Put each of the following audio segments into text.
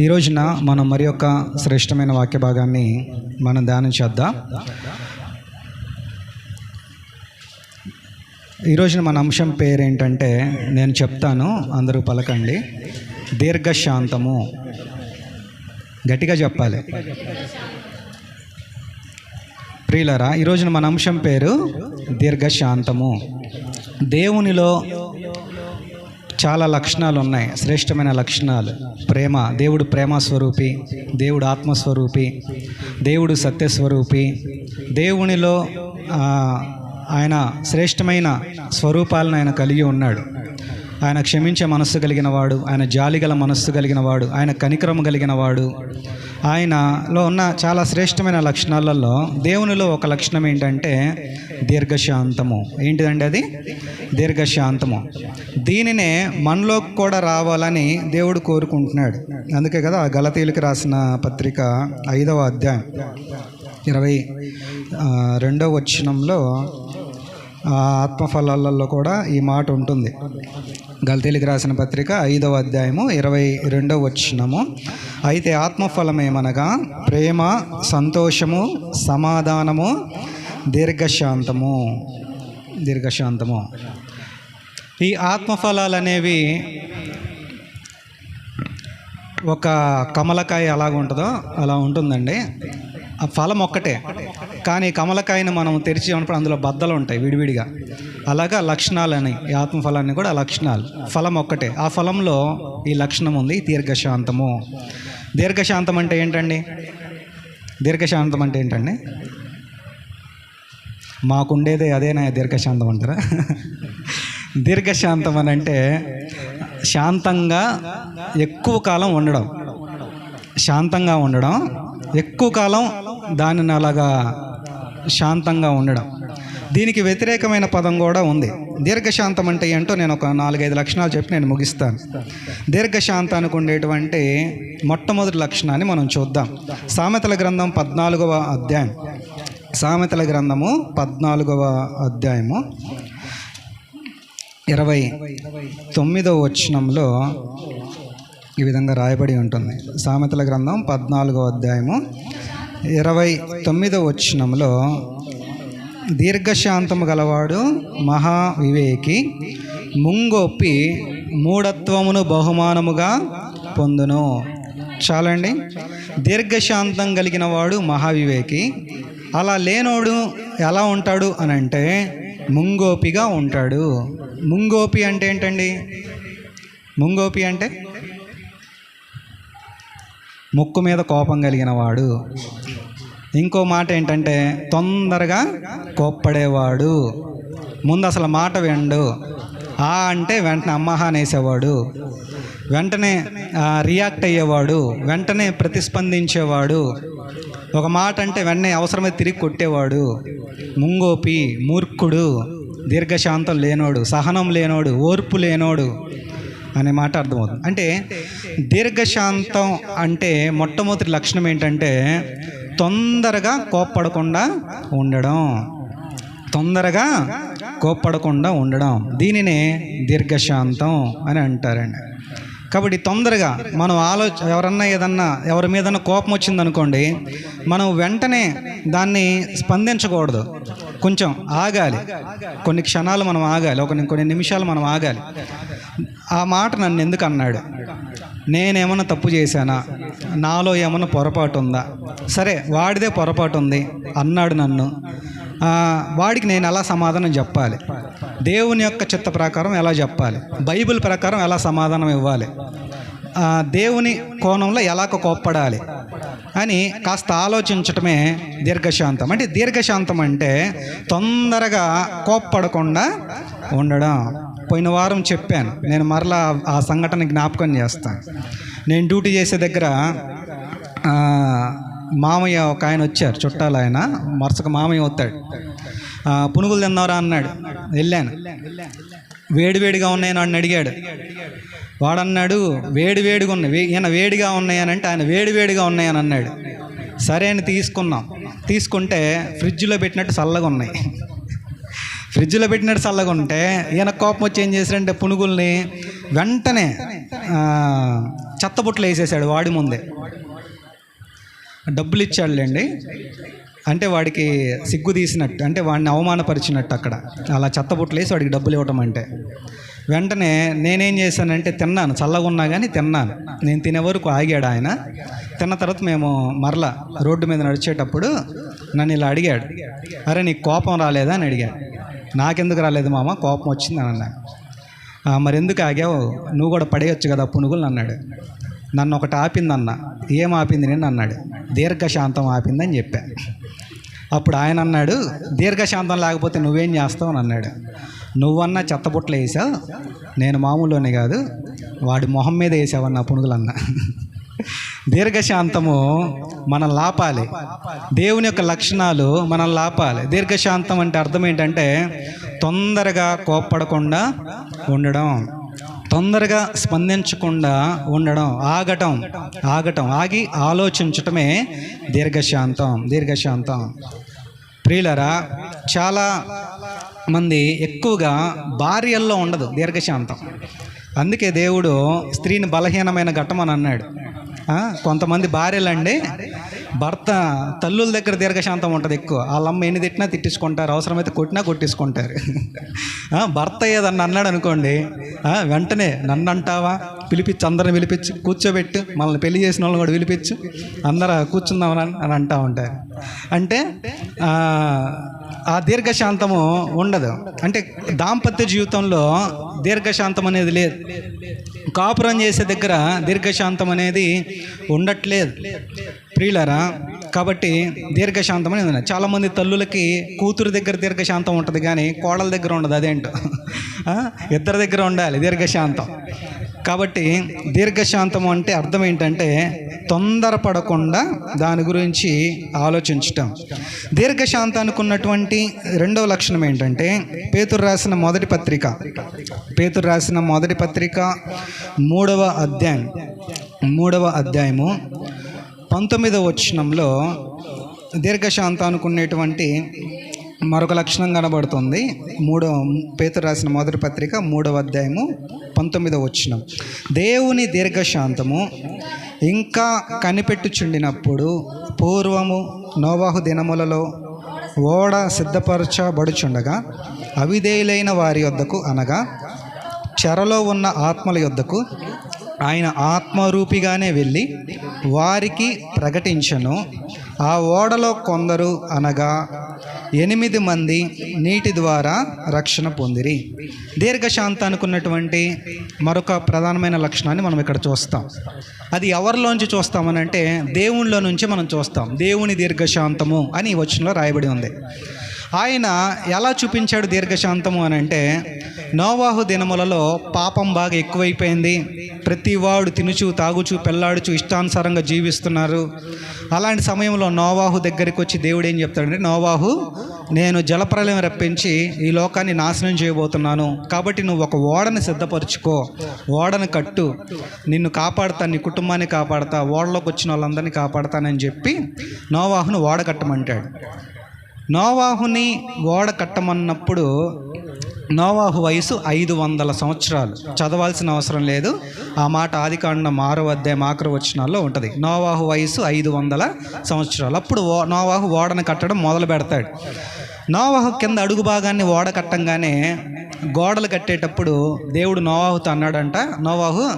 ఈ రోజున మనం మరి యొక్క శ్రేష్టమైన వాక్య భాగాన్ని మనం ధ్యానం చేద్దాం. ఈ రోజున మన అంశం పేరు ఏంటంటే నేను చెప్తాను అందరూ పలకండి. దీర్ఘశాంతము. గట్టిగా చెప్పాలి. ప్రియులరా ఈ రోజున మన అంశం పేరు దీర్ఘశాంతము. దేవునిలో చాలా లక్షణాలు ఉన్నాయి. శ్రేష్టమైన లక్షణాలు. ప్రేమ దేవుడు ప్రేమ స్వరూపి దేవుడు ఆత్మస్వరూపి దేవుడు సత్యస్వరూపి దేవునిలో ఆయన శ్రేష్టమైన స్వరూపాలను ఆయన కలిగి ఉన్నాడు. ఆయన క్షమించే మనస్సు కలిగిన వాడు ఆయన జాలిగల మనస్సు కలిగిన వాడు ఆయన కనికరము కలిగిన వాడు ఆయనలో ఉన్న చాలా శ్రేష్టమైన లక్షణాలలో దేవునిలో ఒక లక్షణం ఏంటంటే దీర్ఘశాంతము. ఏంటిదండి అది? దీర్ఘశాంతము. దీనినే మనలోకి కూడా రావాలని దేవుడు కోరుకుంటున్నాడు. అందుకే కదా ఆ గలతీలకు రాసిన పత్రిక ఐదవ అధ్యాయం ఇరవై రెండవ వచ్చినంలో ఆత్మఫలాలలో కూడా ఈ మాట ఉంటుంది. గల్తీలికి రాసిన పత్రిక ఐదవ అధ్యాయము ఇరవై రెండవ వచ్చినము అయితే ఆత్మఫలం ఏమనగా ప్రేమ సంతోషము సమాధానము దీర్ఘశాంతము. దీర్ఘశాంతము. ఈ ఆత్మఫలాలు అనేవి ఒక కమలకాయ ఎలాగ ఉంటుందో అలా ఉంటుందండి. ఆ ఫలం ఒక్కటే. కానీ కమలకాయను మనం తెరిచి ఉన్నప్పుడు అందులో బద్దలు ఉంటాయి విడివిడిగా. అలాగా లక్షణాలని ఈ ఆత్మఫలాన్ని కూడా లక్షణాలు. ఫలం ఒక్కటే. ఆ ఫలంలో ఈ లక్షణం ఉంది దీర్ఘశాంతము. దీర్ఘశాంతం అంటే ఏంటండి? దీర్ఘశాంతం అంటే ఏంటండి? మాకుండేదే అదేనా దీర్ఘశాంతం అంటారా? దీర్ఘశాంతం అని అంటే శాంతంగా ఎక్కువ కాలం ఉండడం. శాంతంగా ఉండడం. ఎక్కువ కాలం దానిని అలాగా శాంతంగా ఉండడం. దీనికి వ్యతిరేకమైన పదం కూడా ఉంది. దీర్ఘశాంతం అంటే ఏంటో నేను ఒక నాలుగైదు లక్షణాలు చెప్పి నేను ముగిస్తాను. దీర్ఘశాంతానికి ఉండేటువంటి మొట్టమొదటి లక్షణాన్ని మనం చూద్దాం. సామెతల గ్రంథం పద్నాలుగవ అధ్యాయం. సామెతల గ్రంథము పద్నాలుగవ అధ్యాయము ఇరవై తొమ్మిదవ వచనంలో ఈ విధంగా రాయబడి ఉంటుంది. సామెతల గ్రంథం పద్నాలుగో అధ్యాయము ఇరవై తొమ్మిదవ వచనంలో దీర్ఘశాంతము గలవాడు మహా వివేకి ముంగొప్పి మూఢత్వమును బహుమానముగా పొందును. చాలండి. దీర్ఘశాంతం కలిగిన వాడు మహావివేకి అలా లేనోడు ఎలా ఉంటాడు అని అంటే ముంగోపిగా ఉంటాడు. ముంగోపి అంటే ఏంటండి? ముంగోపి అంటే ముక్కు మీద కోపం కలిగిన వాడు. ఇంకో మాట ఏంటంటే తొందరగా కోప్పడేవాడు. ముందు అసలు మాట విండు ఆ అంటే వెంటనే అమ్మహ అనేసేవాడు. వెంటనే రియాక్ట్ అయ్యేవాడు. వెంటనే ప్రతిస్పందించేవాడు. ఒక మాట అంటే వెంటనే అవసరమైతే తిరిగి కొట్టేవాడు. ముంగోపి మూర్ఖుడు దీర్ఘశాంతం లేనోడు సహనం లేనోడు ఓర్పు లేనోడు అనే మాట అర్థమవుతుంది. అంటే దీర్ఘశాంతం అంటే మొట్టమొదటి లక్షణం ఏంటంటే తొందరగా కోప్పడకుండా ఉండడం. తొందరగా కోప్పడకుండా ఉండడం. దీనినే దీర్ఘశాంతం అని అంటారండి. కాబట్టి తొందరగా మనం ఆలోచ ఎవరన్నా ఏదన్నా ఎవరి మీదన్నా కోపం వచ్చిందనుకోండి మనం వెంటనే దాన్ని స్పందించకూడదు. కొంచెం ఆగాలి. కొన్ని క్షణాలు మనం ఆగాలి. ఒక కొన్ని నిమిషాలు మనం ఆగాలి. ఆ మాట నన్ను ఎందుకు అన్నాడు? నేనేమన్నా తప్పు చేశానా? నాలో ఏమన్నా పొరపాటు ఉందా? సరే వాడిదే పొరపాటు ఉంది అన్నాడు నన్ను. వాడికి నేను ఎలా సమాధానం చెప్పాలి? దేవుని యొక్క చిత్త ప్రకారం ఎలా చెప్పాలి? బైబిల్ ప్రకారం ఎలా సమాధానం ఇవ్వాలి? దేవుని కోణంలో ఎలా కోప్పడాలి? అని కాస్త ఆలోచించటమే దీర్ఘశాంతం. అంటే దీర్ఘశాంతం అంటే తొందరగా కోప్పడకుండా ఉండడం. పోయిన వారం చెప్పాను. నేను మరలా ఆ సంఘటన జ్ఞాపకం చేస్తాను. నేను డ్యూటీ చేసే దగ్గర మామయ్య ఒక ఆయన వచ్చారు. చుట్టాలు ఆయన. మరుసక మామయ్య వస్తాడు. పునుగులు తిన్నారా అన్నాడు. వెళ్ళాను. వేడివేడిగా ఉన్నాయని వాడిని అడిగాడు. వాడన్నాడు వేడి వేడిగా ఉన్నాయి. ఈయన వేడిగా ఉన్నాయని అంటే ఆయన వేడి వేడిగా ఉన్నాయని అన్నాడు. సరే అని తీసుకున్నాం. తీసుకుంటే ఫ్రిడ్జ్లో పెట్టినట్టు చల్లగా ఉన్నాయి. ఫ్రిడ్జ్లో పెట్టినట్టు చల్లగా ఉంటే ఈయన కోపం వచ్చి ఏం చేశాడంటే పునుగుల్ని వెంటనే చెత్తబుట్టలు వేసేసాడు వాడి ముందే. డబ్బులు ఇచ్చాడులేండి. అంటే వాడికి సిగ్గు తీసినట్టు అంటే వాడిని అవమానపరిచినట్టు అక్కడ. అలా చెత్తబుట్టలు వేసి వాడికి డబ్బులు ఇవ్వటం అంటే. వెంటనే నేనేం చేశానంటే తిన్నాను చల్లగా ఉన్నా కానీ తిన్నాను. నేను తినే వరకు ఆగాడు ఆయన. తిన్న తర్వాత మేము మరలా రోడ్డు మీద నడిచేటప్పుడు నన్ను ఇలా అడిగాడు. అరే నీకు కోపం రాలేదా? అని అడిగాడు. నాకెందుకు రాలేదు మామ కోపం వచ్చింది అని అన్నాడు. మరి ఎందుకు ఆగావు? నువ్వు కూడా పడేయొచ్చు కదా పునుగులు అన్నాడు. నన్ను ఒకటి ఆపిందన్న. ఏం ఆపింది నేను అన్నాడు. దీర్ఘశాంతం ఆపిందని చెప్పా. అప్పుడు ఆయన అన్నాడు దీర్ఘశాంతం లేకపోతే నువ్వేం చేస్తావు? అని అన్నాడు. నువ్వన్న చెత్తబుట్టలు వేసావు? నేను మామూలునే కాదు వాడి మొహం మీద వేసావన్న పునుగులన్న. దీర్ఘశాంతము మనం లాపాలి. దేవుని యొక్క లక్షణాలు మనం లాపాలి. దీర్ఘశాంతం అంటే అర్థం ఏంటంటే తొందరగా కోప్పడకుండా ఉండడం. తొందరగా స్పందించకుండా ఉండడం ఆగటం ఆగటం ఆగి ఆలోచించటమే దీర్ఘశాంతం దీర్ఘశాంతం. ప్రియులరా చాలా మంది ఎక్కువగా భార్యల్లో ఉండదు దీర్ఘశాంతం. అందుకే దేవుడు స్త్రీని బలహీనమైన ఘట్టమని అన్నాడు. కొంతమంది భార్యలండి. భర్త తల్లుల దగ్గర దీర్ఘశాంతం ఉంటుంది ఎక్కువ. వాళ్ళమ్మ ఎన్ని తిట్టినా తిట్టించుకుంటారు. అవసరమైతే కొట్టినా కొట్టించుకుంటారు. భర్త ఏదన్నా అన్నాడు అనుకోండి వెంటనే నన్ను అంటావా? పిలిపించి అందరిని పిలిపించి కూర్చోబెట్టు మనల్ని పెళ్ళి చేసిన వాళ్ళని కూడా పిలిపించు అందరూ కూర్చుందామని అని అంటూ ఉంటారు. అంటే ఆ, దీర్ఘశాంతము ఉండదు. అంటే దాంపత్య జీవితంలో దీర్ఘశాంతం అనేది లేదు. కాపురం చేసే దగ్గర దీర్ఘశాంతం అనేది ఉండట్లేదు. ప్రియులరా కాబట్టి దీర్ఘశాంతం అనేది చాలామంది తల్లులకి కూతురు దగ్గర దీర్ఘశాంతం ఉంటుంది కానీ కోడల దగ్గర ఉండదు అదేంటో. ఇద్దరి దగ్గర ఉండాలి దీర్ఘశాంతం. కాబట్టి దీర్ఘశాంతం అంటే అర్థం ఏంటంటే తొందరపడకుండా దాని గురించి ఆలోచించటం. దీర్ఘశాంతానికి ఉన్నటువంటి రెండవ లక్షణం ఏంటంటే పేతురు రాసిన మొదటి పత్రిక. పేతురు రాసిన మొదటి పత్రిక మూడవ అధ్యాయం. మూడవ అధ్యాయము పంతొమ్మిదవ వచనంలో దీర్ఘశాంతానికి అనుకునేటువంటి మరొక లక్షణం కనబడుతుంది. మూడో పేతురు రాసిన మొదటి పత్రిక మూడవ అధ్యాయము పంతొమ్మిదవ వచ్చినం దేవుని దీర్ఘశాంతము ఇంకా కనిపెట్టుచుండినప్పుడు పూర్వము నోవాహు దినములలో ఓడ సిద్ధపరచబడుచుండగా అవిధేయులైన వారి వద్దకు అనగా చెరలో ఉన్న ఆత్మల యొద్దకు ఆయన ఆత్మరూపిగానే వెళ్ళి వారికి ప్రకటించను. ఆ ఓడలో కొందరు అనగా ఎనిమిది మంది నీటి ద్వారా రక్షణ పొందిరి. దీర్ఘశాంత అనుకున్నటువంటి మరొక ప్రధానమైన లక్షణాన్ని మనం ఇక్కడ చూస్తాం. అది ఎవరిలోంచి చూస్తామనంటే దేవునిలో నుంచి మనం చూస్తాం. దేవుని దీర్ఘశాంతము అని ఈ వచనంలో రాయబడి ఉంది. ఆయన ఎలా చూపించాడు దీర్ఘశాంతము అని అంటే నోవాహు దినములలో పాపం బాగా ఎక్కువైపోయింది. ప్రతి వాడు తినుచు తాగుచు పెళ్ళాడుచు ఇష్టానుసారంగా జీవిస్తున్నారు. అలాంటి సమయంలో నోవాహు దగ్గరికి వచ్చి దేవుడు ఏం చెప్తాడంటే నోవాహు నేను జలప్రలయం రప్పించి ఈ లోకాన్ని నాశనం చేయబోతున్నాను. కాబట్టి నువ్వు ఒక ఓడను సిద్ధపరచుకో ఓడను కట్టు. నిన్ను కాపాడుతా నీ కుటుంబాన్ని కాపాడుతా ఓడలోకి వచ్చిన వాళ్ళందరినీ కాపాడతానని చెప్పి నోవాహును ఓడ కట్టమంటాడు. నోవాహుని ఓడ కట్టమన్నప్పుడు నోవాహు వయసు ఐదు వందల సంవత్సరాలు. చదవాల్సిన అవసరం లేదు. ఆ మాట ఆదికాండం ఆరో అధ్యాయం ఆఖరి వచ్చినాల్లో ఉంటుంది. నోవాహు వయసు ఐదు వందల సంవత్సరాలు. అప్పుడు ఓ నోవాహు ఓడను కట్టడం మొదలు పెడతాడు. నోవాహు కింద అడుగు భాగాన్ని ఓడ కట్టంగానే గోడలు కట్టేటప్పుడు దేవుడు నోవాహుతో అన్నాడంట నోవాహు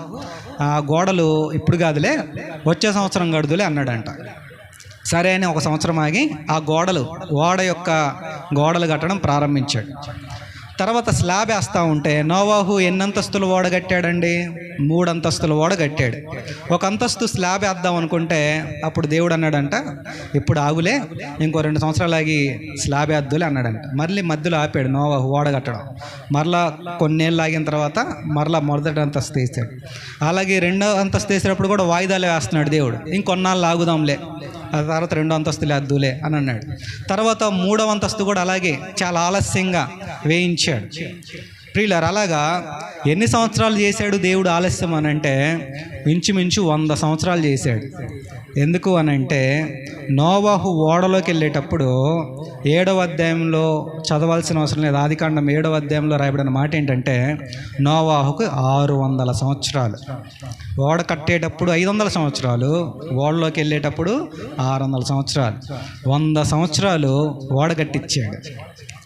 ఆ గోడలు ఇప్పుడు కాదులే వచ్చే సంవత్సరం గడుదులే అన్నాడంట. సరే అని ఒక సంవత్సరం ఆగి ఆ గోడలు ఓడ యొక్క గోడలు కట్టడం ప్రారంభించాడు. తర్వాత స్లాబ్ వేస్తూ ఉంటే నోవాహు ఎన్ని అంతస్తులు ఓడ కట్టాడండి? మూడు ఓడ కట్టాడు. ఒక అంతస్తు స్లాబ్ వేద్దాం అనుకుంటే అప్పుడు దేవుడు అన్నాడంట ఇప్పుడు ఆగులే ఇంకో రెండు సంవత్సరాలు ఆగి స్లాబ్ వేద్దులే అన్నాడంట. మళ్ళీ మధ్యలో ఆపాడు నోవాహు ఓడ కట్టడం. మరలా కొన్నేళ్ళు ఆగిన తర్వాత మరలా మొదటి అంతస్తు వేసాడు. అలాగే రెండో అంతస్తు వేసేటప్పుడు కూడా వాయిదాలు వేస్తున్నాడు దేవుడు. ఇంకొన్నాళ్ళు ఆగుదాంలే. ఆ తర్వాత రెండో అంతస్తు లేదులే అని అన్నాడు. తర్వాత మూడవ అంతస్తు కూడా అలాగే చాలా ఆలస్యంగా వేయించాడు. ప్రియులారు అలాగా? ఎన్ని సంవత్సరాలు చేశాడు దేవుడు ఆలస్యం అని అంటే ఇంచుమించు వంద సంవత్సరాలు చేశాడు. ఎందుకు అని అంటే నోవాహు ఓడలోకి వెళ్ళేటప్పుడు ఏడవ అధ్యాయంలో చదవాల్సిన అవసరం లేదు. ఆదికాండం ఏడవ అధ్యాయంలో రాయబడిన మాట ఏంటంటే నోవాహుకు ఆరు వందల సంవత్సరాలు. ఓడ కట్టేటప్పుడు ఐదు వందల సంవత్సరాలు ఓడలోకి వెళ్ళేటప్పుడు ఆరు వందల సంవత్సరాలు. వంద సంవత్సరాలు ఓడ కట్టించాడు.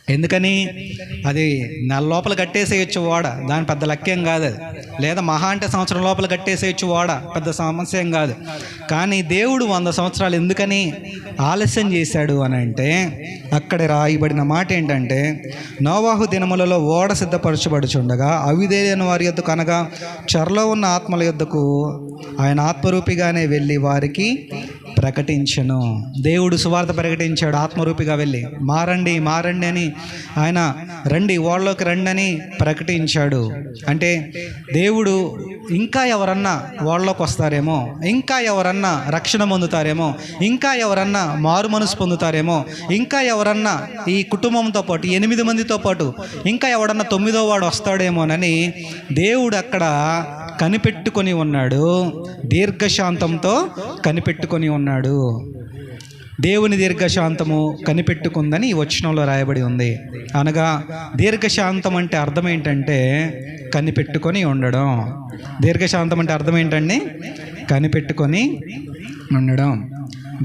ఎందుకని? అది నెల లోపల కట్టేసేయచ్చు ఓడ. దాని పెద్ద లక్ష్యం కాదు అది. లేదా మహా అంటే సంవత్సరం లోపల కట్టేసేయచ్చు ఓడ. పెద్ద సమస్య ఏం కాదు. కానీ దేవుడు వంద సంవత్సరాలు ఎందుకని ఆలస్యం చేశాడు అని అంటే అక్కడ రాయబడిన మాట ఏంటంటే నోవాహు దినములలో ఓడ సిద్ధపరచబడుచుండగా అవిధేయన వారి యొద్దకు అనగా చెరలో ఉన్న ఆత్మల యొద్దకు ఆయన ఆత్మరూపిగానే వెళ్ళి వారికి ప్రకటించను. దేవుడు సువార్త ప్రకటించాడు ఆత్మరూపిగా వెళ్ళి మారండి మారండి అని ఆయన రండి వాళ్ళలోకి రండి అని ప్రకటించాడు. అంటే దేవుడు ఇంకా ఎవరన్నా వాళ్ళలోకి వస్తారేమో ఇంకా ఎవరన్నా రక్షణ పొందుతారేమో ఇంకా ఎవరన్నా మారు మనసు పొందుతారేమో ఇంకా ఎవరన్నా ఈ కుటుంబంతో పాటు ఎనిమిది మందితో పాటు ఇంకా ఎవడన్నా తొమ్మిదో వాడు వస్తాడేమోనని దేవుడు అక్కడ కనిపెట్టుకొని ఉన్నాడు. దీర్ఘశాంతంతో కనిపెట్టుకొని ఉన్నాడు. దేవుని దీర్ఘశాంతము కనిపెట్టుకుందని ఈ వచనంలో రాయబడి ఉంది. అనగా దీర్ఘశాంతం అంటే అర్థం ఏంటంటే కనిపెట్టుకొని ఉండడం. దీర్ఘశాంతం అంటే అర్థం ఏంటండి? కనిపెట్టుకొని ఉండడం.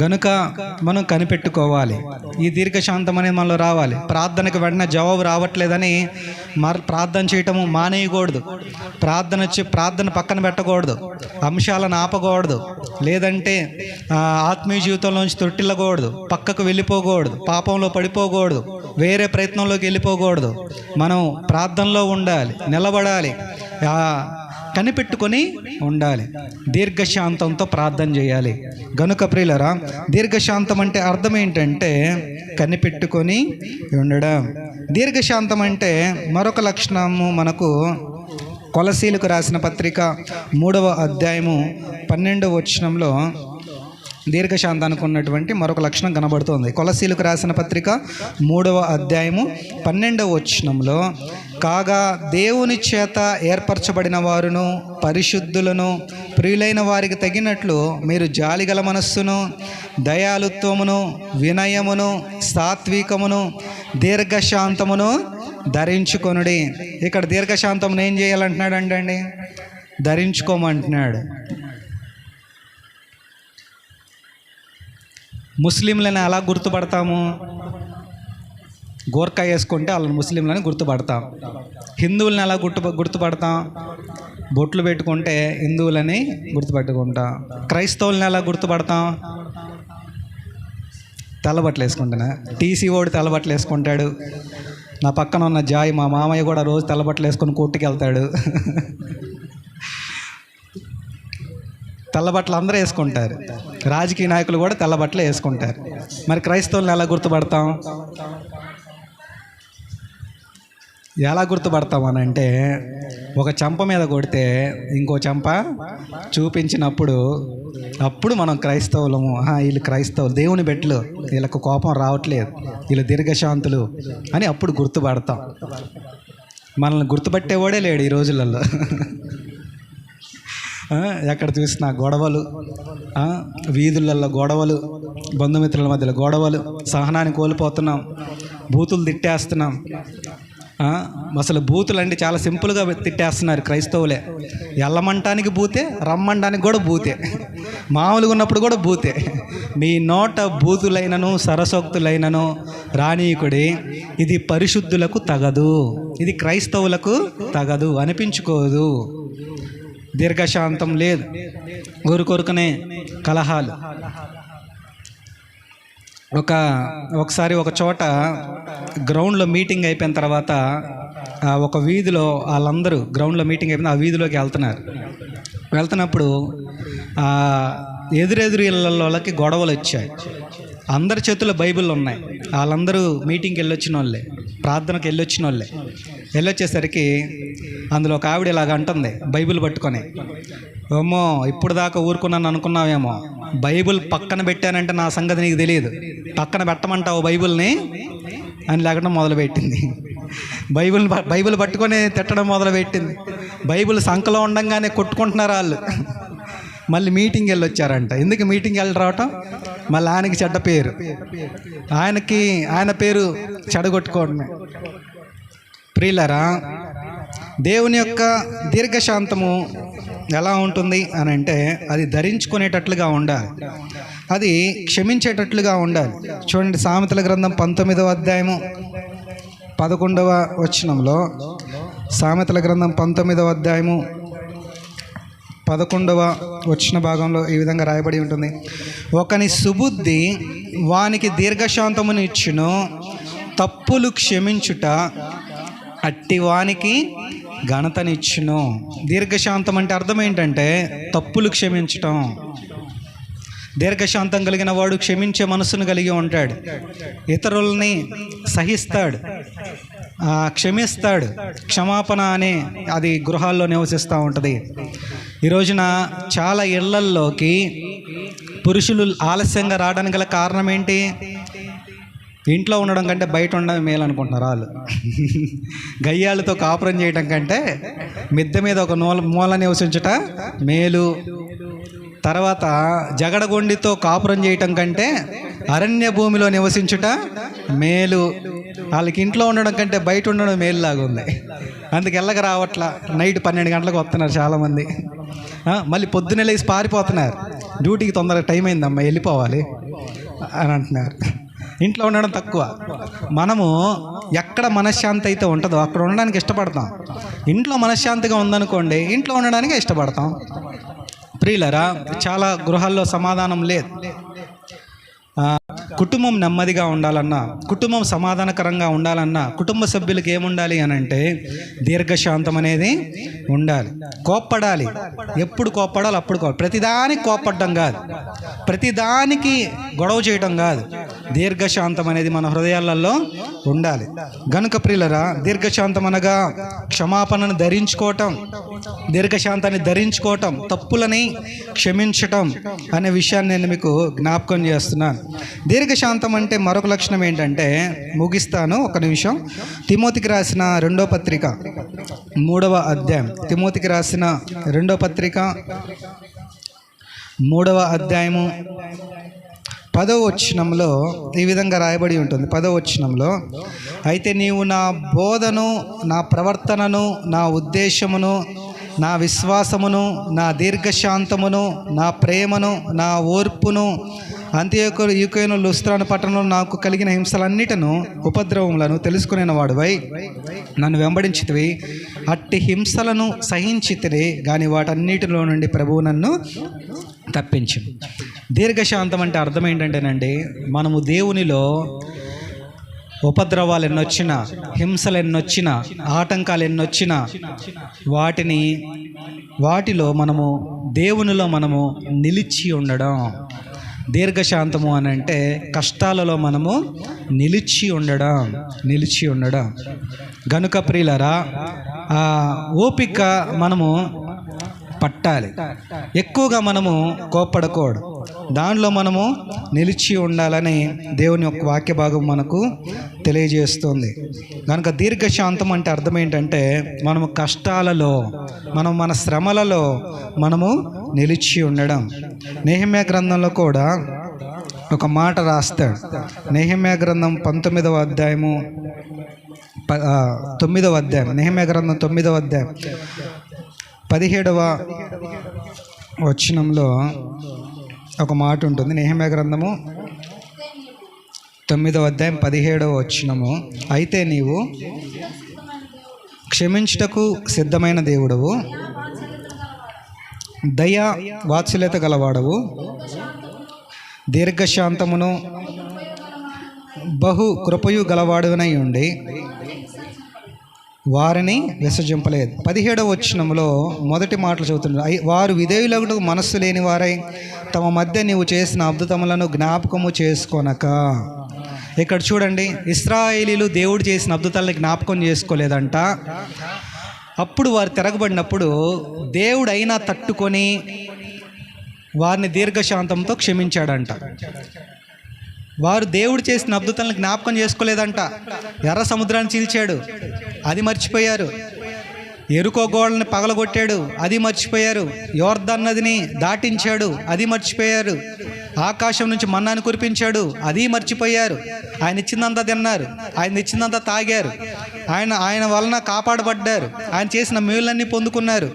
గనుక మనం కనిపెట్టుకోవాలి. ఈ దీర్ఘశాంతం అనేది మనలో రావాలి. ప్రార్థనకు వెంటనే జవాబు రావట్లేదని మర ప్రార్థన చేయటము మానేయకూడదు. ప్రార్థన వచ్చి ప్రార్థన పక్కన పెట్టకూడదు. అంశాలను ఆపకూడదు. లేదంటే ఆత్మీయ జీవితంలోంచి తొట్టిల్లకూడదు. పక్కకు వెళ్ళిపోకూడదు. పాపంలో పడిపోకూడదు. వేరే ప్రయత్నంలోకి వెళ్ళిపోకూడదు. మనం ప్రార్థనలో ఉండాలి. నిలబడాలి. కనిపెట్టుకొని ఉండాలి. దీర్ఘశాంతంతో ప్రార్థన చేయాలి. గనుక ప్రియులరా దీర్ఘశాంతం అంటే అర్థం ఏంటంటే కనిపెట్టుకొని ఉండడం. దీర్ఘశాంతం అంటే మరొక లక్షణము మనకు కొలసీలకు రాసిన పత్రిక మూడవ అధ్యాయము పన్నెండవ వచనంలో దీర్ఘశాంతానికి ఉన్నటువంటి మరొక లక్షణం కనబడుతోంది. కొలసీలకు రాసిన పత్రిక మూడవ అధ్యాయము పన్నెండవ వచనంలో కాగా దేవుని చేత ఏర్పరచబడిన వారును పరిశుద్ధులను ప్రియులైన వారికి తగినట్లు మీరు జాలిగల మనస్సును దయాలుత్వమును వినయమును సాత్వికమును దీర్ఘశాంతమును ధరించుకొనుడి. ఇక్కడ దీర్ఘశాంతమును ఏం చేయాలంటున్నాడు అండి ధరించుకోమంటున్నాడు. ముస్లింలను ఎలా గుర్తుపడతాము? గోర్ఖా వేసుకుంటే వాళ్ళని ముస్లింలని గుర్తుపడతాం. హిందువులను ఎలా గుర్తు గుర్తుపడతాం? బొట్లు పెట్టుకుంటే హిందువులని గుర్తుపెట్టుకుంటాం. క్రైస్తవులను ఎలా గుర్తుపడతాం? తెల్లబట్టలు వేసుకుంటాను టీసీ ఓడి తెల్లబట్టలు వేసుకుంటాడు. నా పక్కన ఉన్న జాయ్ మా మామయ్య కూడా రోజు తెల్లబట్టలు వేసుకొని కొట్టుకు వెళ్తాడు తెల్లబట్టలు అందరూ వేసుకుంటారు. రాజకీయ నాయకులు కూడా తెల్లబట్టలు వేసుకుంటారు. మరి క్రైస్తవులను ఎలా గుర్తుపడతాం? ఎలా గుర్తుపడతాం అని అంటే ఒక చెంప మీద కొడితే ఇంకో చెంప చూపించినప్పుడు అప్పుడు మనం క్రైస్తవులము వీళ్ళు క్రైస్తవులు దేవుని బెట్లు వీళ్ళకు కోపం రావట్లేదు వీళ్ళు దీర్ఘశాంతులు అని అప్పుడు గుర్తుపడతాం. మనల్ని గుర్తుపట్టేవాడే లేడు ఈ రోజులలో. ఎక్కడ చూసినా గొడవలు వీధులలో గొడవలు బంధుమిత్రుల మధ్యలో గొడవలు సహనాన్ని కోల్పోతున్నాం బూతులు తిట్టేస్తున్నాం. అసలు బూతులు అంటే చాలా సింపుల్గా తిట్టేస్తున్నారు క్రైస్తవులే. ఎల్లమంటానికి బూతే రమ్మంటానికి కూడా బూతే. మామూలుగా ఉన్నప్పుడు కూడా బూతే. మీ నోట బూతులైనను సరసోక్తులైనను రానీకుడి ఇది పరిశుద్ధులకు తగదు ఇది క్రైస్తవులకు తగదు అనిపించుకోదు. దీర్ఘశాంతం లేదు. ఊరుకొరుకునే కలహాలు. ఒక ఒకసారి ఒక చోట గ్రౌండ్లో మీటింగ్ అయిపోయిన తర్వాత ఒక వీధిలో వాళ్ళందరూ గ్రౌండ్లో మీటింగ్ అయిపోయిన ఆ వీధిలోకి వెళ్తున్నారు. వెళ్తున్నప్పుడు ఎదురెదురు ఇళ్ళకి గొడవలు వచ్చాయి. అందరి చేతుల్లో బైబిల్ ఉన్నాయి. వాళ్ళందరూ మీటింగ్కి వెళ్ళొచ్చిన వాళ్ళే ప్రార్థనకు వెళ్ళొచ్చిన వాళ్ళే వెళ్ళొచ్చేసరికి అందులో ఒక ఆవిడ ఇలాగ అంటుంది బైబిల్ పట్టుకొని. ఏమో ఇప్పుడు దాకా ఊరుకున్నాను అనుకున్నావేమో. బైబిల్ పక్కన పెట్టానంటే నా సంగతి నీకు తెలియదు. పక్కన పెట్టమంటావు బైబిల్ని? అని లేకుండా మొదలుపెట్టింది. బైబిల్ బైబిల్ పట్టుకొని తిట్టడం మొదలుపెట్టింది. బైబిల్ సంఖలో ఉండంగానే కొట్టుకుంటున్నారు వాళ్ళు. మళ్ళీ మీటింగ్ వెళ్ళొచ్చారంట. ఎందుకు మీటింగ్ వెళ్ళి రావటం మళ్ళీ ఆయనకి చెడ్డ పేరు. ఆయనకి ఆయన పేరు చెడగొట్టుకోవడమే. ప్రియులరా దేవుని యొక్క దీర్ఘశాంతము ఎలా ఉంటుంది అని అంటే అది ధరించుకునేటట్లుగా ఉండాలి. అది క్షమించేటట్లుగా ఉండాలి. చూడండి సామెతల గ్రంథం పంతొమ్మిదవ అధ్యాయము పదకొండవ వచనంలో సామెతల గ్రంథం పంతొమ్మిదవ అధ్యాయము పదకొండవ వచ్చిన భాగంలో ఈ విధంగా రాయబడి ఉంటుంది. ఒకని సుబుద్ధి వానికి దీర్ఘశాంతమును ఇచ్చును తప్పులు క్షమించుట అట్టివానికి ఘనతనిచ్చును. దీర్ఘశాంతం అంటే అర్థం ఏంటంటే తప్పులు క్షమించటం. దీర్ఘశాంతం కలిగిన వాడు క్షమించే మనసును కలిగి ఉంటాడు. ఇతరుల్ని సహిస్తాడు. క్షమిస్తాడు. క్షమాపణ అనే అది గృహాల్లో నివసిస్తూ ఉంటుంది. ఈ రోజున చాలా ఇళ్ళల్లోకి పురుషులు ఆలస్యంగా రావడానికి గల కారణం ఏంటి? ఇంట్లో ఉండడం కంటే బయట ఉండడం మేలు అనుకుంటున్నారు వాళ్ళు గయ్యాలతో కాపురం చేయడం కంటే మిద్దె మీద ఒక నూల మూల నివసించుట మేలు. తర్వాత జగడగొండితో కాపురం చేయటం కంటే అరణ్య భూమిలో నివసించుట మేలు. వాళ్ళకి ఇంట్లో ఉండడం కంటే బయట ఉండడం మేలులాగా ఉంది. అందుకు ఎల్లక రావట్లా. నైట్ పన్నెండు గంటలకు వస్తున్నారు చాలామంది. మళ్ళీ పొద్దున్నే లేచి పారిపోతున్నారు. డ్యూటీకి తొందరగా టైం అయిందమ్మా వెళ్ళిపోవాలి అని అంటున్నారు. ఇంట్లో ఉండడం తక్కువ. మనము ఎక్కడ మనశ్శాంతి అయితే ఉంటుందో అక్కడ ఉండడానికి ఇష్టపడతాం. ఇంట్లో మనశ్శాంతిగా ఉందనుకోండి ఇంట్లో ఉండడానికి ఇష్టపడతాం. ప్రియులరా చాలా గృహాల్లో సమాధానం లేదు. కుటుంబం నెమ్మదిగా ఉండాలన్నా కుటుంబం సమాధానకరంగా ఉండాలన్నా కుటుంబ సభ్యులకు ఏముండాలి అని అంటే దీర్ఘశాంతం అనేది ఉండాలి. కోప్పడాలి. ఎప్పుడు కోప్పడాలి అప్పుడు కోప్ప ప్రతిదానికి కోప్పడడం కాదు. ప్రతిదానికి గొడవ చేయడం కాదు. దీర్ఘశాంతం అనేది మన హృదయాలలో ఉండాలి. గనుక ప్రియులరా దీర్ఘశాంతం అనగా క్షమాపణను ధరించుకోవటం దీర్ఘశాంతాన్ని ధరించుకోవటం తప్పులని క్షమించటం అనే విషయాన్ని నేను మీకు జ్ఞాపకం చేస్తున్నాను. దీర్ఘశాంతం అంటే మరొక లక్షణం ఏంటంటే ముగిస్తాను ఒక నిమిషం. తిమోతికి రాసిన రెండో పత్రిక మూడవ అధ్యాయం. తిమోతికి రాసిన రెండో పత్రిక మూడవ అధ్యాయము. పదవ వచనంలో ఈ విధంగా రాయబడి ఉంటుంది. పదవ వచనంలో అయితే నీవు నా బోధను నా ప్రవర్తనను నా ఉద్దేశమును నా విశ్వాసమును నా దీర్ఘశాంతమును నా ప్రేమను నా ఓర్పును అంత్యకు యుకైన లుస్త్రాను పట్టణంలో నాకు కలిగిన హింసలన్నిటను ఉపద్రవములను తెలుసుకునే వాడువై నన్ను వెంబడించితివి. అట్టి హింసలను సహించితిరి కానీ వాటన్నిటిలో నుండి ప్రభువు నన్ను తప్పించు. దీర్ఘశాంతం అంటే అర్థం ఏంటంటేనండి మనము దేవునిలో ఉపద్రవాలు ఎన్నొచ్చినా హింసలు ఎన్నొచ్చినా ఆటంకాలు ఎన్నొచ్చినా వాటిని వాటిలో మనము దేవునిలో మనము నిలిచి ఉండడం. దీర్ఘశాంతము అని అంటే కష్టాలలో మనము నిలిచి ఉండడం నిలిచి ఉండడం. గనుక ప్రియులరా ఆ ఓపిక మనము పట్టాలి. ఎక్కువగా మనము కోప్పడకూడదు. దానిలో మనము నిలిచి ఉండాలని దేవుని యొక్క వాక్య భాగం మనకు తెలియజేస్తుంది. కనుక దీర్ఘశాంతం అంటే అర్థం ఏంటంటే మనము కష్టాలలో మనం మన శ్రమలలో మనము నిలిచి ఉండడం. నేహమ్య గ్రంథంలో కూడా ఒక మాట రాస్తాడు. నేహమ్య గ్రంథం పంతొమ్మిదవ అధ్యాయము ప- తొమ్మిదవ అధ్యాయం నేహమ్య గ్రంథం తొమ్మిదవ అధ్యాయం పదిహేడవ వచనంలో ఒక మాట ఉంటుంది. నేహమే గ్రంథము తొమ్మిదవ అధ్యాయం పదిహేడవ వచ్చినము అయితే నీవు క్షమించుటకు సిద్ధమైన దేవుడవు. దయ వాత్సల్యత గలవాడవు. దీర్ఘశాంతమును బహు కృపయు గలవాడునై ఉండి వారిని విసర్జింపలేదు. పదిహేడవ వచ్చినంలో మొదటి మాటలు చదువుతున్నారు వారు విధేయులకు మనస్సు లేని వారై తమ మధ్య నీవు చేసిన అద్భుతములను జ్ఞాపకము చేసుకొనక ఇక్కడ చూడండి ఇస్రాయేలీలు దేవుడు చేసిన అద్భుతాలను జ్ఞాపకం చేసుకోలేదంట. అప్పుడు వారు తిరగబడినప్పుడు దేవుడైనా తట్టుకొని వారిని దీర్ఘశాంతంతో క్షమించాడంట. వారు దేవుడు చేసిన అద్భుతాలను జ్ఞాపకం చేసుకోలేదంట. ఎర్ర సముద్రాన్ని చీల్చాడు. అది మర్చిపోయారు. ఎరుకో గోడల్ని పగలగొట్టాడు. అది మర్చిపోయారు. యోర్ధన్ నదిని దాటించాడు. అది మర్చిపోయారు. ఆకాశం నుంచి మన్నాను కురిపించాడు. అది మర్చిపోయారు. ఆయన ఇచ్చిందంతా తిన్నారు. ఆయన ఇచ్చిందంతా తాగారు. ఆయన ఆయన వలన కాపాడబడ్డారు. ఆయన చేసిన మేలులన్నీ పొందుకున్నారు.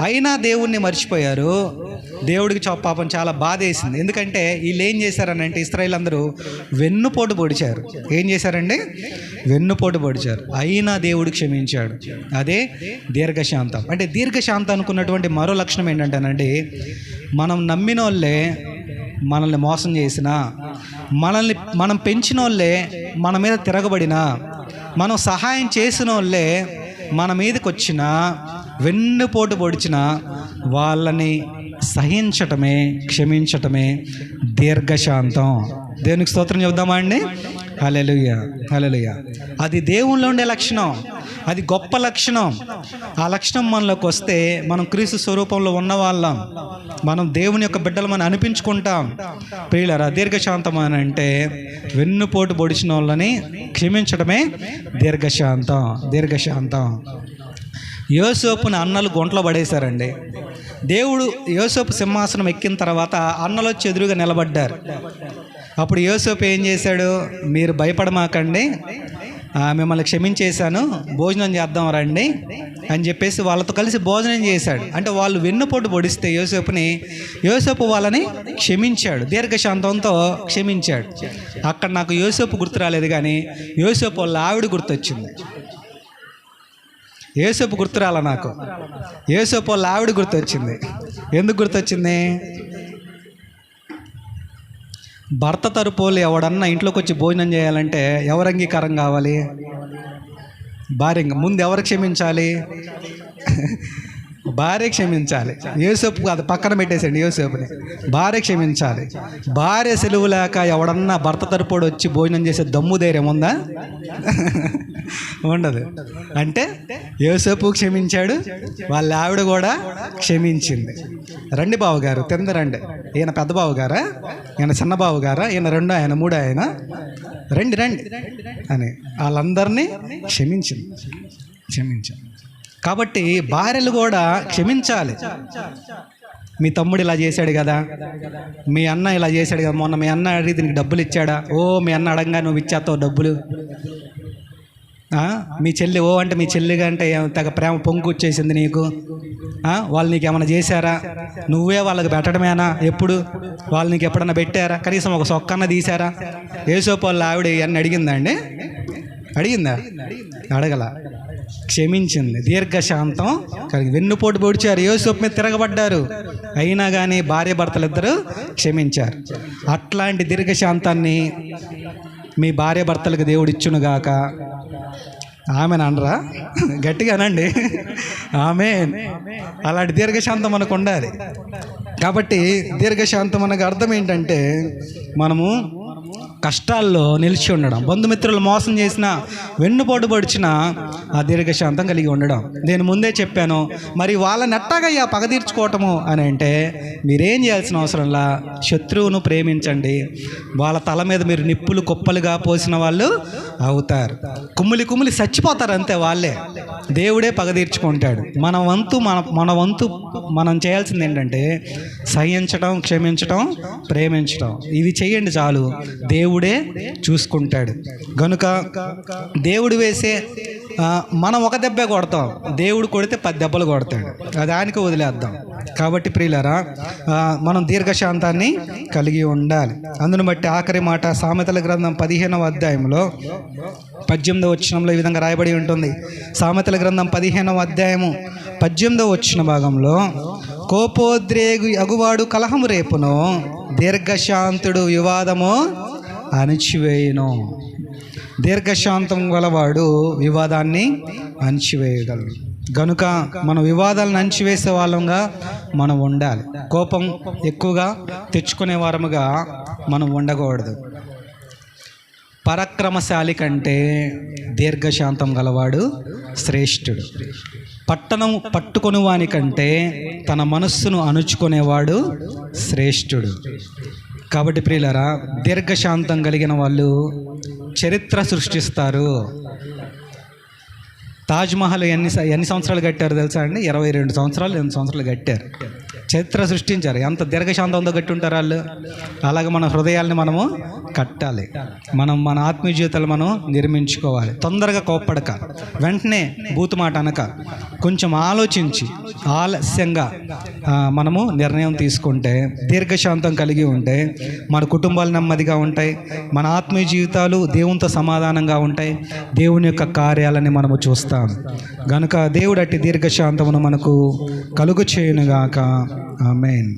అయినా దేవుణ్ణి మర్చిపోయారు. దేవుడికి చా- పాపం చాలా బాధ వేసింది ఎందుకంటే వీళ్ళు ఏం చేశారనంటే ఇస్రాయిల్ అందరూ వెన్నుపోటు పొడిచారు. ఏం చేశారండి? వెన్నుపోటు పొడిచారు. అయినా దేవుడు క్షమించాడు. అదే దీర్ఘశాంతం. అంటే దీర్ఘశాంతం అనుకున్నటువంటి మరో లక్షణం ఏంటంటేనండి మనం నమ్మిన వాళ్ళే మనల్ని మోసం చేసిన మనల్ని మనం పెంచిన వాళ్ళే మన మీద తిరగబడిన మనం సహాయం చేసిన వాళ్ళే మన మీదకి వచ్చిన వెన్నుపోటు పొడిచిన వాళ్ళని సహించటమే క్షమించటమే దీర్ఘశాంతం. దేవునికి స్తోత్రం చెబుదామా అండి? హలెలుయ హలెలుయ అది దేవుళ్ళు ఉండే లక్షణం. అది గొప్ప లక్షణం. ఆ లక్షణం మనలోకి వస్తే మనం క్రీస్తు స్వరూపంలో ఉన్నవాళ్ళం. మనం దేవుని యొక్క బిడ్డలు మనం అనిపించుకుంటాం. ప్రియులరా దీర్ఘశాంతం అని అంటే వెన్నుపోటు పొడిచిన వాళ్ళని క్షమించడమే దీర్ఘశాంతం దీర్ఘశాంతం. యోసోపుని అన్నలు గుంటలో పడేశారండి. దేవుడు యోసోపు సింహాసనం ఎక్కిన తర్వాత అన్నలో చెదురుగా ఎదురుగా నిలబడ్డారు. అప్పుడు యోసోపు ఏం చేశాడు? మీరు భయపడమాకండి. మిమ్మల్ని క్షమించేశాను. భోజనం చేద్దాం రండి అని చెప్పేసి వాళ్ళతో కలిసి భోజనం చేశాడు. అంటే వాళ్ళు వెన్నుపోటు పొడిస్తే యోసేపుని యోసేపు వాళ్ళని క్షమించాడు. దీర్ఘశాంతంతో క్షమించాడు. అక్కడ నాకు యోసేపు గుర్తు రాలేదు కానీ యోసేపు వాళ్ళ ఆవిడ గుర్తొచ్చింది. ఏసేపు గుర్తురాల నాకు? ఏసేపు వాళ్ళ ఆవిడ గుర్తొచ్చింది. ఎందుకు గుర్తొచ్చింది? భర్త తరపులు ఎవడన్నా ఇంట్లోకి వచ్చి భోజనం చేయాలంటే ఎవరు అంగీకారం కావాలి? భార్య ముందు ఎవరు క్షమించాలి? భార్య క్షమించాలి. యోసేపు అది పక్కన పెట్టేసండి యోసేపుని. భార్య క్షమించాలి. భార్య సెలవు లేక ఎవడన్నా భర్త తరపుడు వచ్చి భోజనం చేసే దమ్ము ధైర్యం ఉందా? ఉండదు. అంటే యోసేపు క్షమించాడు వాళ్ళ ఆవిడ కూడా క్షమించింది. రండి బావు గారు తింద రండి. ఈయన పెద్ద బావు గారా ఈయన చిన్న బావు గారా ఈయన రెండో ఆయన మూడో ఆయన? రండి రండి. అని వాళ్ళందరినీ క్షమించింది. క్షమించాను కాబట్టి భార్యలు కూడా క్షమించాలి. మీ తమ్ముడు ఇలా చేశాడు కదా. మీ అన్న ఇలా చేశాడు కదా. మొన్న మీ అన్న అడిగి దీనికి డబ్బులు ఇచ్చాడా? ఓ మీ అన్న అడగా నువ్వు ఇచ్చేస్తావు డబ్బులు. మీ చెల్లి ఓ అంటే మీ చెల్లిగా అంటే తెగ ప్రేమ పొంగు వచ్చేసింది నీకు. వాళ్ళు నీకు ఏమైనా చేశారా? నువ్వే వాళ్ళకి పెట్టడమేనా? ఎప్పుడు? వాళ్ళు నీకు ఎప్పుడన్నా పెట్టారా? కనీసం ఒక సొక్కన్న తీశారా? ఏసోపు వాళ్ళ ఆవిడ ఇవన్నీ అడిగిందా అండి? అడిగిందా? అడగల. క్షమించింది. దీర్ఘశాంతం కలిగి వెన్నుపోటు పొడిచారు. యోసేపు మీద తిరగబడ్డారు. అయినా కానీ భార్య భర్తలిద్దరూ క్షమించారు. అట్లాంటి దీర్ఘశాంతాన్ని మీ భార్య భర్తలకు దేవుడు ఇచ్చునుగాక ఆమె అనరా? గట్టిగా అనండి ఆమె అలాంటి దీర్ఘశాంతం మనకు ఉండాలి. కాబట్టి దీర్ఘశాంతం మనకు అర్థం ఏంటంటే మనము కష్టాల్లో నిలిచి ఉండడం. బంధుమిత్రులు మోసం చేసిన వెన్నుపోటు పొడిచిన ఆ దీర్ఘశాంతం కలిగి ఉండడం. నేను ముందే చెప్పాను మరి వాళ్ళని ఎట్టాగయ్యా పగ తీర్చుకోవటము అని అంటే మీరేం చేయాల్సిన అవసరంలా శత్రువును ప్రేమించండి. వాళ్ళ తల మీద మీరు నిప్పులు కుప్పలుగా పోసిన వాళ్ళు అవుతారు. కుమ్మిలి కుమ్ములి చచ్చిపోతారు అంతే వాళ్ళే. దేవుడే పగ తీర్చుకుంటాడు. మన వంతు మన మన వంతు మనం చేయాల్సింది ఏంటంటే సహించడం క్షమించడం ప్రేమించడం ఇవి చేయండి చాలు. దేవుడు చూసుకుంటాడు. గనుక దేవుడు వేసే మనం ఒక దెబ్బే కొడతాం. దేవుడు కొడితే పది దెబ్బలు కొడతాడు. దానికి వదిలేద్దాం. కాబట్టి ప్రియులరా మనం దీర్ఘశాంతాన్ని కలిగి ఉండాలి. అందును బట్టి ఆఖరి మాట సామెతల గ్రంథం పదిహేనవ అధ్యాయంలో పద్దెనిమిదవ వచనంలో ఈ విధంగా రాయబడి ఉంటుంది. సామెతల గ్రంథం పదిహేనవ అధ్యాయము పద్దెనిమిదవ వచ్చిన భాగంలో కోపోద్రేగు అగువాడు కలహము రేపును దీర్ఘశాంతుడు వివాదము అణిచివేయును. దీర్ఘశాంతం గలవాడు వివాదాన్ని అణిచివేయగలడు. గనుక మన వివాదాలను అణిచివేసే వాళ్ళంగా మనం ఉండాలి. కోపం ఎక్కువగా తెచ్చుకునే వారముగా మనం ఉండకూడదు. పరాక్రమశాలి కంటే దీర్ఘశాంతం గలవాడు శ్రేష్ఠుడు. పట్టణం పట్టుకొని వాని కంటే తన మనస్సును అణుచుకునేవాడు శ్రేష్ఠుడు. కాబట్టి ప్రియులరా దీర్ఘశాంతం కలిగిన వాళ్ళు చరిత్ర సృష్టిస్తారు. తాజ్మహల్ ఎన్ని ఎన్ని సంవత్సరాలు కట్టారు తెలుసా అండి? ఇరవై రెండు సంవత్సరాలు ఎనిమిది సంవత్సరాలు కట్టారు. చరిత్ర సృష్టించారు. ఎంత దీర్ఘశాంతంతో కట్టి ఉంటారు వాళ్ళు. అలాగే మన హృదయాల్ని మనము కట్టాలి. మనం మన ఆత్మీయ జీవితాలు మనం నిర్మించుకోవాలి. తొందరగా కోప్పడక వెంటనే బూతు మాట అనక కొంచెం ఆలోచించి ఆలస్యంగా మనము నిర్ణయం తీసుకుంటే దీర్ఘశాంతం కలిగి ఉంటే మన కుటుంబాలు నెమ్మదిగా ఉంటాయి మన ఆత్మీయ జీవితాలు దేవునితో సమాధానంగా ఉంటాయి దేవుని యొక్క కార్యాలని మనము చూస్తాం. గనుక దేవుడు అట్టి దీర్ఘశాంతమును మనకు కలుగు చేయనుగాక. ఆమెన్